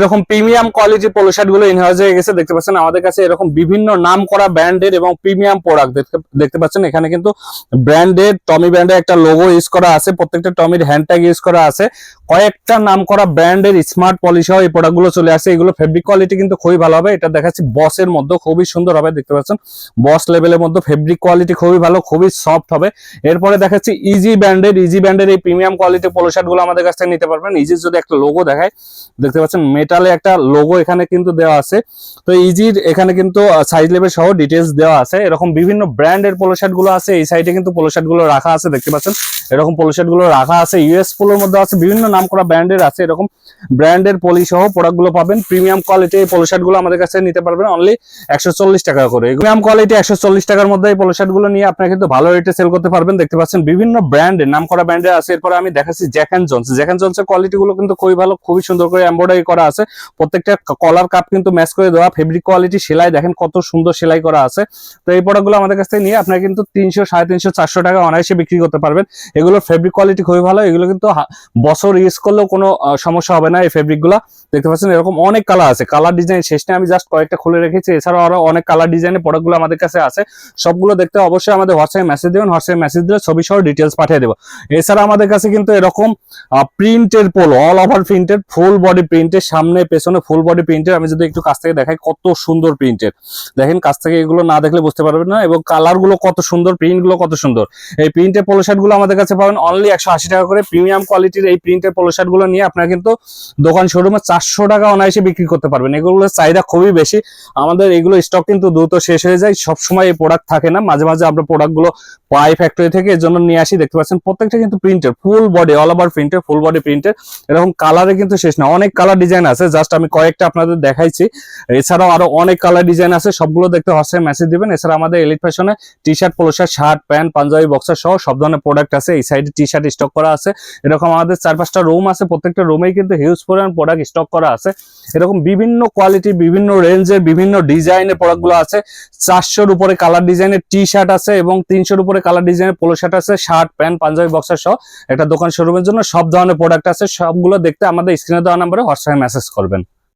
এরকম প্রিমিয়াম কোয়ালিটির পোলো শার্টগুলো ইনহাউস হয়ে গেছে। দেখতে পাচ্ছেন, আমাদের কাছে এরকম বিভিন্ন নাম করা ব্র্যান্ডের এবং প্রিমিয়াম প্রোডাক্ট দেখতে পাচ্ছেন। এখানে কিন্তু ব্র্যান্ডের টমি ব্র্যান্ডের একটা লোগো ইউজ করা আছে। প্রত্যেকটা টমির হ্যান্ড ট্যাগ ইউজ করা আছে। কয়েকটা নাম করা ব্র্যান্ডের স্মার্ট পলিশ হয় এই প্রোডাক্টগুলো চলে আসে। এগুলো ফেব্রিক কোয়ালিটি কিন্তু খুবই ভালো হবে। এটা দেখাচ্ছি বসের মধ্যে খুবই সুন্দর হবে, দেখতে পাচ্ছেন? বস লেভেলের মধ্যে ফেব্রিক কোয়ালিটি খুবই ভালো, খুবই সফট হবে। এরপরে দেখাচ্ছি ইজি ব্র্যান্ডের ইজি ব্র্যান্ডের এই প্রিমিয়াম কোয়ালিটি পোলো শার্টগুলো আমাদের কাছ থেকে নিতে পারবেন। ইজির যদি একটা লোগো দেখায়, দেখতে পাচ্ছেন মেটালে একটা লোগো এখানে কিন্তু দেওয়া আছে। তো ইজির এখানে কিন্তু সাইজ লেভেল সহ ডিটেলস দেওয়া আছে। এরকম বিভিন্ন ব্র্যান্ডের পোলো শার্টগুলো আছে। এই সাইডে কিন্তু পোলো শার্টগুলো রাখা আছে, দেখতে পাচ্ছেন? এরকম পোলো শার্টগুলো রাখা আছে। ইউএস পোলোর মধ্যে আছে, বিভিন্ন নাম করা ব্র্যান্ডের আছে এরকম ব্র্যান্ডের পলি সহ প্রোডাক্টগুলো পাবেন। প্রিমিয়াম কোয়ালিটি এই পোলো শার্টগুলো আমাদের কাছে নিতে পারবেন অনলি একশো চল্লিশ টাকা করে। প্রিমিয়াম কোয়ালিটি একশো চল্লিশ টাকার মধ্যে এই পোলো শার্টগুলো নিয়ে আপনারা কিন্তু ভালো রেটে সেল করতে পারবেন। দেখতে পাচ্ছেন বিভিন্ন ব্র্যান্ডের নাম করা ব্র্যান্ডের আছে। এরপরে আমি দেখাচ্ছি Jack and Jones Jack and জন্সের quality গুলো কিন্তু খুবই ভালো, খুবই সুন্দর করে এমব্রয়ডারি করা আছে। প্রত্যেকটা কলার কাপ কিন্তু ম্যাচ করে দেওয়া। ফেব্রিক কোয়ালিটি সেলাই দেখেন কত সুন্দর সেলাই করা আছে। তো এই প্রোডাক্টগুলো আমাদের কাছ থেকে নিয়ে আপনারা কিন্তু তিনশো, সাড়ে তিনশো, চারশো টাকা অনায়াসে বিক্রি করতে পারবেন। এগুলোর ফেব্রিক কোয়ালিটি খুবই ভালো। এগুলো কিন্তু বছর ইউজ করলেও কোনো সমস্যা হবে না এই ফেব্রিকগুলা। দেখতে পাচ্ছেন, এরকম অনেক কালার আছে। কালার ডিজাইন শেষ আমি জাস্ট কয়েকটা খুলে রেখেছি। এছাড়াও আরও অনেক কালার ডিজাইনের প্রোডাক্টগুলো আমাদের কাছে আছে। সবগুলো দেখতে অবশ্যই আমাদের হোয়াটসঅ্যাপে মেসেজ দেবেন। হোয়াটসঅ্যাপে মেসেজ দিলে ছবি সহ ডিটেলস পাঠিয়ে দেবো। এছাড়া আমাদের কাছে কিন্তু এরকম প্রিন্টের পোলো অল ওভার প্রিন্টের ফুল বডি প্রিন্টের সামনে, পেছনে ফুল বডি প্রিন্টের আমি যদি একটু কাছ থেকে দেখাই, কত সুন্দর প্রিন্টের দেখেন, কাছ থেকে এগুলো না দেখলে বুঝতে পারবেন না, এবং কালারগুলো কত সুন্দর প্রিন্টগুলো কত সুন্দর। এই প্রিন্টের পোলো শার্টগুলো আমাদের কাছে পাবেন অনলি একশো আশি টাকা করে। প্রিমিয়াম কোয়ালিটির এই প্রিন্টের পোলো শার্টগুলো নিয়ে আপনারা কিন্তু দোকান শোরুমে চারশো টাকা অনায়াসে বিক্রি করতে পারবেন। এগুলোর চাহিদা খুবই বেশি। আমাদের এগুলো স্টক কিন্তু দ্রুত শেষ হয়ে যায়। সবসময় এই প্রোডাক্ট থাকে না। মাঝে মাঝে আমরা প্রোডাক্টগুলো পাই ফ্যাক্টরি থেকে, এর জন্য নিয়ে আসি। দেখতে পাচ্ছেন, প্রত্যেকটা কিন্তু প্রিন্টের ফুল বডি অল ওভার প্রিন্টের ফুল বডি প্রিন্টের এরকম কালারে কিন্তু শেষ না। অনেক কালার ডিজাইন আছে। জাস্ট আমি কয়েকটা আপনাদের দেখাইছি। এছাড়াও আরও অনেক কালার ডিজাইন আছে। সবগুলো দেখতে হোয়াটসঅ্যাপ মেসেজ দিবেন। এছাড়া আমাদের এলিট ফ্যাশনে T shirt polo shirt shirt pant Panjabi boxer সহ সব ধরনের প্রোডাক্ট আছে। এই সাইডে টি শার্ট স্টক করা আছে। এরকম আমাদের চার পাঁচটা রুম আছে, প্রত্যেকটা রুমেই কিন্তু হিউজ পরিমাণ প্রোডাক্ট স্টক করা আছে। এরকম বিভিন্ন কোয়ালিটি বিভিন্ন রেঞ্জের বিভিন্ন ডিজাইনের প্রোডাক্টগুলো আছে। চারশোর উপরে কালার ডিজাইনের টি শার্ট আছে এবং তিনশোর উপরে কালার ডিজাইনের পোলো শার্ট আছে শার্ট প্যান্ট পাঞ্জাবি বক্সার সহ একটা দোকান শোরুমের জন্য সব ধরনের প্রোডাক্ট আছে। সবগুলো দেখতে আমাদের স্ক্রিনে দেওয়া নাম্বারে হোয়াটসঅ্যাপে মেসেজ করবেন।